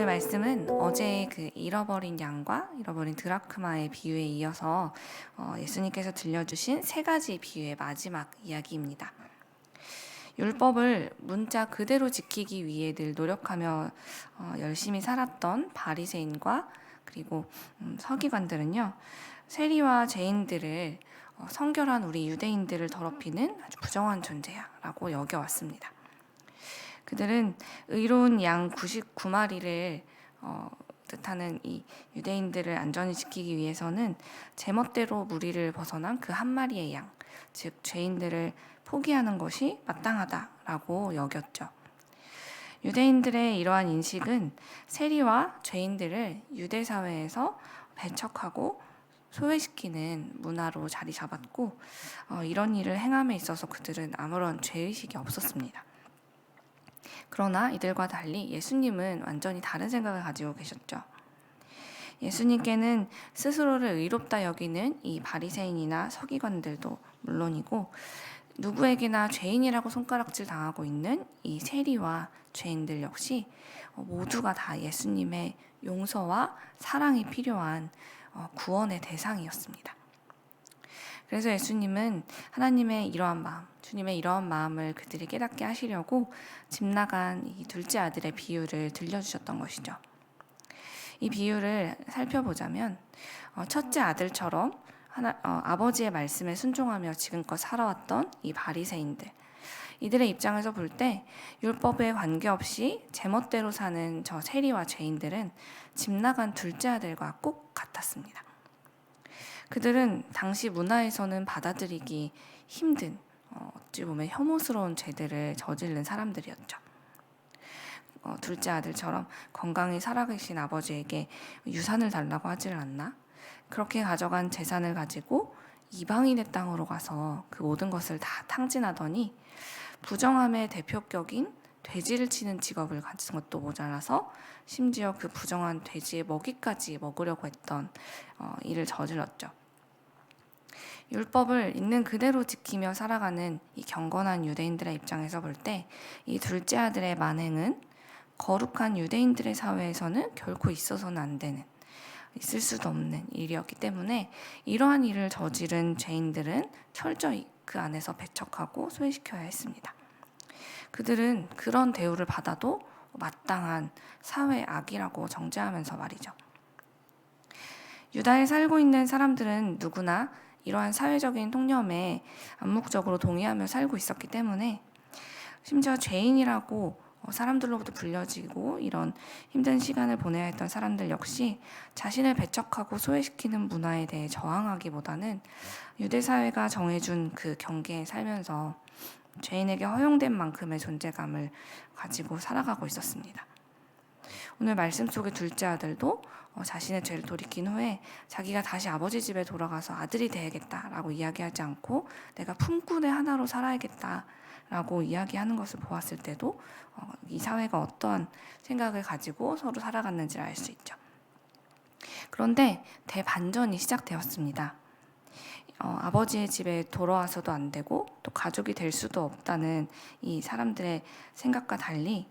오늘 말씀은 어제 그 잃어버린 양과 잃어버린 드라크마의 비유에 이어서 어, 예수님께서 들려주신 세 가지 비유의 마지막 이야기입니다. 율법을 문자 그대로 지키기 위해 늘 노력하며 어, 열심히 살았던 바리새인과 그리고 음, 서기관들은요 세리와 죄인들을 어, 성결한 우리 유대인들을 더럽히는 아주 부정한 존재야라고 여겨왔습니다. 그들은 의로운 양 99마리를 어, 뜻하는 이 유대인들을 안전히 지키기 위해서는 제멋대로 무리를 벗어난 그 한 마리의 양, 즉 죄인들을 포기하는 것이 마땅하다라고 여겼죠. 유대인들의 이러한 인식은 세리와 죄인들을 유대 사회에서 배척하고 소외시키는 문화로 자리 잡았고 어, 이런 일을 행함에 있어서 그들은 아무런 죄의식이 없었습니다. 그러나 이들과 달리 예수님은 완전히 다른 생각을 가지고 계셨죠. 예수님께는 스스로를 의롭다 여기는 이 바리새인이나 서기관들도 물론이고 누구에게나 죄인이라고 손가락질 당하고 있는 이 세리와 죄인들 역시 모두가 다 예수님의 용서와 사랑이 필요한 어, 구원의 대상이었습니다. 그래서 예수님은 하나님의 이러한 마음, 주님의 이러한 마음을 그들이 깨닫게 하시려고 집 나간 이 둘째 아들의 비유를 들려주셨던 것이죠. 이 비유를 살펴보자면 어, 첫째 아들처럼 하나, 어, 아버지의 말씀에 순종하며 지금껏 살아왔던 이 바리새인들 이들의 입장에서 볼 때 율법에 관계없이 제멋대로 사는 저 세리와 죄인들은 집 나간 둘째 아들과 꼭 같았습니다. 그들은 당시 문화에서는 받아들이기 힘든 어, 어찌 보면 혐오스러운 죄들을 저지른 사람들이었죠. 어, 둘째 아들처럼 건강히 살아계신 아버지에게 유산을 달라고 하지를 않나? 그렇게 가져간 재산을 가지고 이방인의 땅으로 가서 그 모든 것을 다 탕진하더니 부정함의 대표격인 돼지를 치는 직업을 가진 것도 모자라서 심지어 그 부정한 돼지의 먹이까지 먹으려고 했던 어, 일을 저질렀죠. 율법을 있는 그대로 지키며 살아가는 이 경건한 유대인들의 입장에서 볼 때 이 둘째 아들의 만행은 거룩한 유대인들의 사회에서는 결코 있어서는 안 되는 있을 수도 없는 일이었기 때문에 이러한 일을 저지른 죄인들은 철저히 그 안에서 배척하고 소외시켜야 했습니다. 그들은 그런 대우를 받아도 마땅한 사회 악이라고 정죄하면서 말이죠. 유다에 살고 있는 사람들은 누구나 이러한 사회적인 통념에 암묵적으로 동의하며 살고 있었기 때문에 심지어 죄인이라고 사람들로부터 불려지고 이런 힘든 시간을 보내야 했던 사람들 역시 자신을 배척하고 소외시키는 문화에 대해 저항하기보다는 유대 사회가 정해준 그 경계에 살면서 죄인에게 허용된 만큼의 존재감을 가지고 살아가고 있었습니다. 오늘 말씀 속의 둘째 아들도 어, 자신의 죄를 돌이킨 후에 자기가 다시 아버지 집에 돌아가서 아들이 되야겠다라고 이야기하지 않고 내가 품꾼의 하나로 살아야겠다라고 이야기하는 것을 보았을 때도 어, 이 사회가 어떠한 생각을 가지고 서로 살아갔는지를 알 수 있죠. 그런데 대반전이 시작되었습니다. 어, 아버지의 집에 돌아와서도 안 되고 또 가족이 될 수도 없다는 이 사람들의 생각과 달리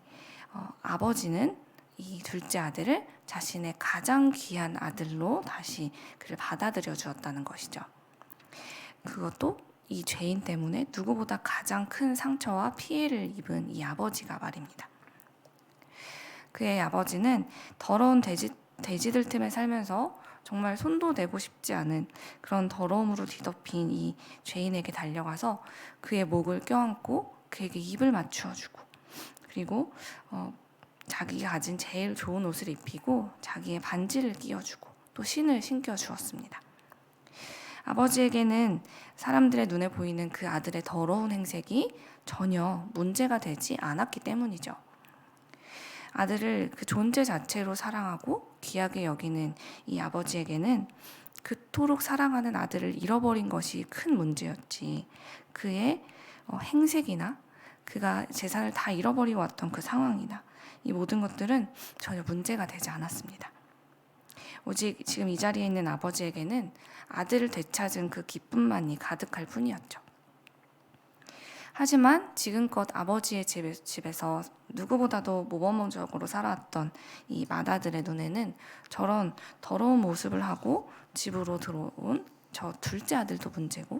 어, 아버지는 이 둘째 아들을 자신의 가장 귀한 아들로 다시 그를 받아들여 주었다는 것이죠. 그것도 이 죄인 때문에 누구보다 가장 큰 상처와 피해를 입은 이 아버지가 말입니다. 그의 아버지는 더러운 돼지, 돼지들 틈에 살면서 정말 손도 대고 싶지 않은 그런 더러움으로 뒤덮인 이 죄인에게 달려가서 그의 목을 껴안고 그에게 입을 맞추어주고 그리고 어, 자기가 가진 제일 좋은 옷을 입히고 자기의 반지를 끼워주고 또 신을 신겨 주었습니다. 아버지에게는 사람들의 눈에 보이는 그 아들의 더러운 행색이 전혀 문제가 되지 않았기 때문이죠. 아들을 그 존재 자체로 사랑하고 귀하게 여기는 이 아버지에게는 그토록 사랑하는 아들을 잃어버린 것이 큰 문제였지. 그의 어, 행색이나 그가 재산을 다 잃어버리고 왔던 그 상황이나 이 모든 것들은 전혀 문제가 되지 않았습니다. 오직 지금 이 자리에 있는 아버지에게는 아들을 되찾은 그 기쁨만이 가득할 뿐이었죠. 하지만 지금껏 아버지의 집에, 집에서 누구보다도 모범적으로 살아왔던 이 마다들의 눈에는 저런 더러운 모습을 하고 집으로 들어온 저 둘째 아들도 문제고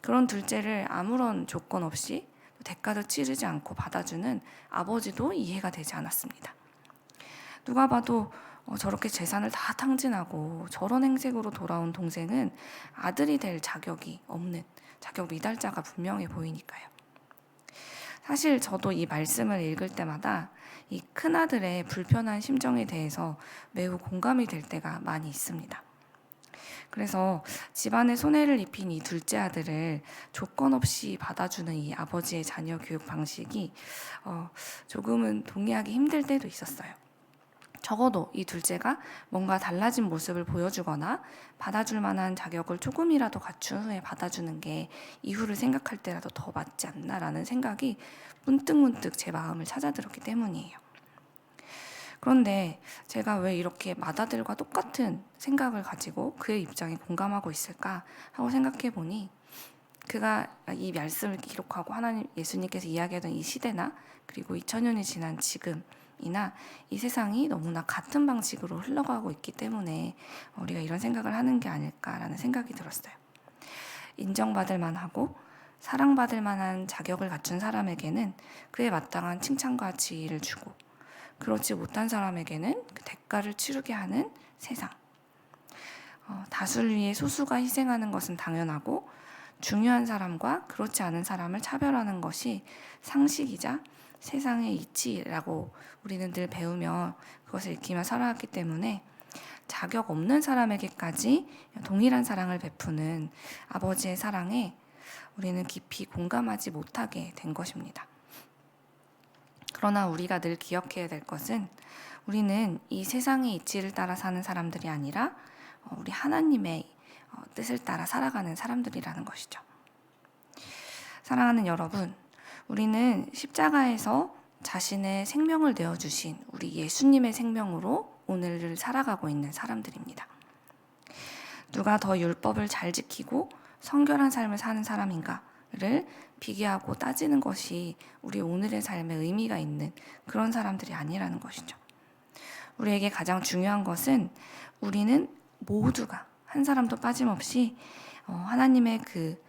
그런 둘째를 아무런 조건 없이 대가도 치르지 않고 받아주는 아버지도 이해가 되지 않았습니다. 누가 봐도 어, 저렇게 재산을 다 탕진하고 저런 행색으로 돌아온 동생은 아들이 될 자격이 없는 자격 미달자가 분명해 보이니까요. 사실 저도 이 말씀을 읽을 때마다 이 큰아들의 불편한 심정에 대해서 매우 공감이 될 때가 많이 있습니다. 그래서 집안에 손해를 입힌 이 둘째 아들을 조건 없이 받아주는 이 아버지의 자녀 교육 방식이 어, 조금은 동의하기 힘들 때도 있었어요. 적어도 이 둘째가 뭔가 달라진 모습을 보여주거나 받아줄 만한 자격을 조금이라도 갖춘 후에 받아주는 게 이후를 생각할 때라도 더 맞지 않나라는 생각이 문득문득 제 마음을 찾아들었기 때문이에요. 그런데 제가 왜 이렇게 마다들과 똑같은 생각을 가지고 그의 입장에 공감하고 있을까 하고 생각해 보니 그가 이 말씀을 기록하고 하나님 예수님께서 이야기하던 이 시대나 그리고 2000년이 지난 지금 이나 이 세상이 너무나 같은 방식으로 흘러가고 있기 때문에 우리가 이런 생각을 하는 게 아닐까라는 생각이 들었어요. 인정받을 만하고 사랑받을 만한 자격을 갖춘 사람에게는 그에 마땅한 칭찬과 지위를 주고 그렇지 못한 사람에게는 그 대가를 치르게 하는 세상. 어, 다수를 위해 소수가 희생하는 것은 당연하고 중요한 사람과 그렇지 않은 사람을 차별하는 것이 상식이자 세상의 이치라고 우리는 늘 배우며 그것을 익히며 살아왔기 때문에 자격 없는 사람에게까지 동일한 사랑을 베푸는 아버지의 사랑에 우리는 깊이 공감하지 못하게 된 것입니다. 그러나 우리가 늘 기억해야 될 것은 우리는 이 세상의 이치를 따라 사는 사람들이 아니라 어, 우리 하나님의 어, 뜻을 따라 살아가는 사람들이라는 것이죠. 사랑하는 여러분, 우리는 십자가에서 자신의 생명을 내어주신 우리 예수님의 생명으로 오늘을 살아가고 있는 사람들입니다. 누가 더 율법을 잘 지키고 성결한 삶을 사는 사람인가 를 비교하고 따지는 것이 우리 오늘의 삶에 의미가 있는 그런 사람들이 아니라는 것이죠. 우리에게 가장 중요한 것은 우리는 모두가 한 사람도 빠짐없이 어, 하나님의 그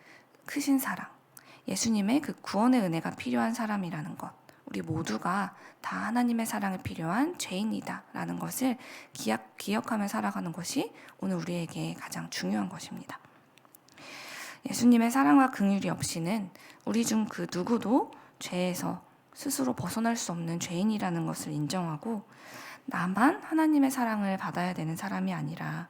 크신 사랑, 예수님의 그 구원의 은혜가 필요한 사람이라는 것. 우리 모두가 다 하나님의 사랑이 필요한 죄인이다라는 것을 기억하며 살아가는 것이 오늘 우리에게 가장 중요한 것입니다. 예수님의 사랑과 긍휼이 없이는 우리 중 그 누구도 죄에서 스스로 벗어날 수 없는 죄인이라는 것을 인정하고 나만 하나님의 사랑을 받아야 되는 사람이 아니라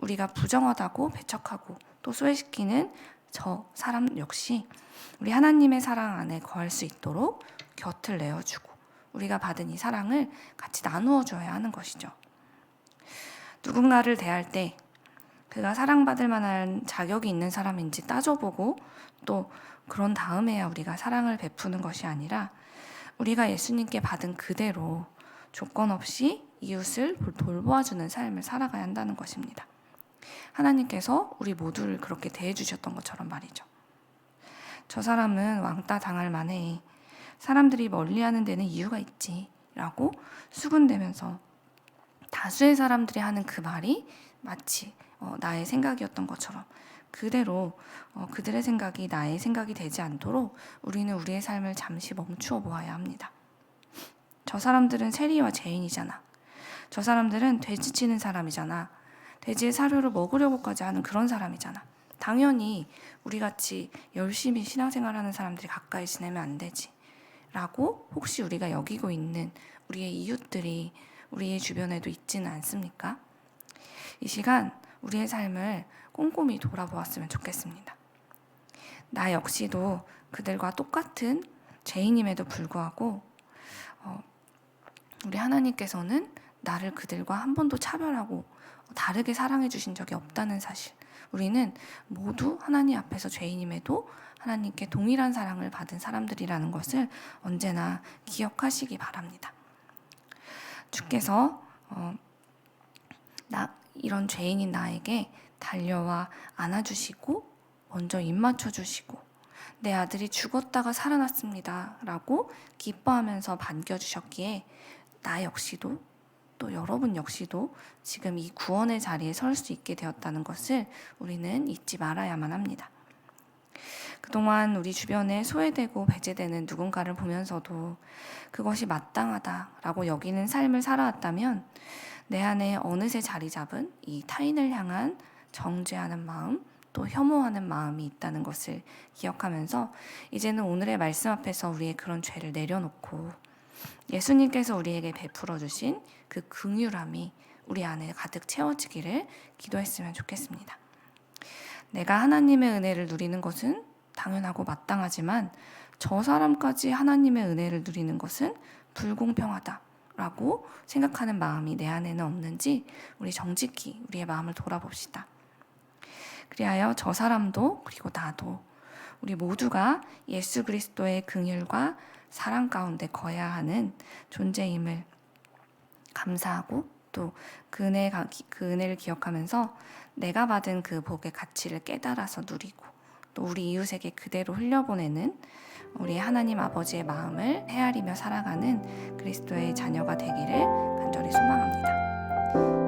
우리가 부정하다고 배척하고 또 소외시키는 저 사람 역시 우리 하나님의 사랑 안에 거할 수 있도록 곁을 내어주고 우리가 받은 이 사랑을 같이 나누어 줘야 하는 것이죠. 누군가를 대할 때 그가 사랑받을 만한 자격이 있는 사람인지 따져보고 또 그런 다음에야 우리가 사랑을 베푸는 것이 아니라 우리가 예수님께 받은 그대로 조건 없이 이웃을 돌보아주는 삶을 살아가야 한다는 것입니다. 하나님께서 우리 모두를 그렇게 대해 주셨던 것처럼 말이죠. 저 사람은 왕따 당할 만해. 사람들이 멀리하는 데는 이유가 있지. 라고 수군대면서 다수의 사람들이 하는 그 말이 마치 어, 나의 생각이었던 것처럼 그대로 어, 그들의 생각이 나의 생각이 되지 않도록 우리는 우리의 삶을 잠시 멈추어 보아야 합니다. 저 사람들은 세리와 죄인이잖아. 저 사람들은 돼지 치는 사람이잖아. 돼지의 사료를 먹으려고까지 하는 그런 사람이잖아. 당연히 우리 같이 열심히 신앙생활하는 사람들이 가까이 지내면 안 되지. 라고 혹시 우리가 여기고 있는 우리의 이웃들이 우리의 주변에도 있지는 않습니까? 이 시간 우리의 삶을 꼼꼼히 돌아보았으면 좋겠습니다. 나 역시도 그들과 똑같은 죄인임에도 불구하고 어, 우리 하나님께서는 나를 그들과 한 번도 차별하고 다르게 사랑해 주신 적이 없다는 사실. 우리는 모두 하나님 앞에서 죄인임에도 하나님께 동일한 사랑을 받은 사람들이라는 것을 언제나 기억하시기 바랍니다. 주께서 어, 나 이런 죄인인 나에게 달려와 안아주시고 먼저 입 맞춰주시고 내 아들이 죽었다가 살아났습니다. 라고 기뻐하면서 반겨주셨기에 나 역시도 또 여러분 역시도 지금 이 구원의 자리에 설 수 있게 되었다는 것을 우리는 잊지 말아야만 합니다. 그동안 우리 주변에 소외되고 배제되는 누군가를 보면서도 그것이 마땅하다라고 여기는 삶을 살아왔다면 내 안에 어느새 자리 잡은 이 타인을 향한 정죄하는 마음 또 혐오하는 마음이 있다는 것을 기억하면서 이제는 오늘의 말씀 앞에서 우리의 그런 죄를 내려놓고 예수님께서 우리에게 베풀어 주신 그 긍휼함이 우리 안에 가득 채워지기를 기도했으면 좋겠습니다. 내가 하나님의 은혜를 누리는 것은 당연하고 마땅하지만 저 사람까지 하나님의 은혜를 누리는 것은 불공평하다 라고 생각하는 마음이 내 안에는 없는지 우리 정직히 우리의 마음을 돌아봅시다. 그리하여 저 사람도 그리고 나도 우리 모두가 예수 그리스도의 긍휼과 사랑 가운데 거야 하는 존재임을 감사하고 또 그 은혜 그 은혜를 기억하면서 내가 받은 그 복의 가치를 깨달아서 누리고 또 우리 이웃에게 그대로 흘려보내는 우리 하나님 아버지의 마음을 헤아리며 살아가는 그리스도의 자녀가 되기를 간절히 소망합니다.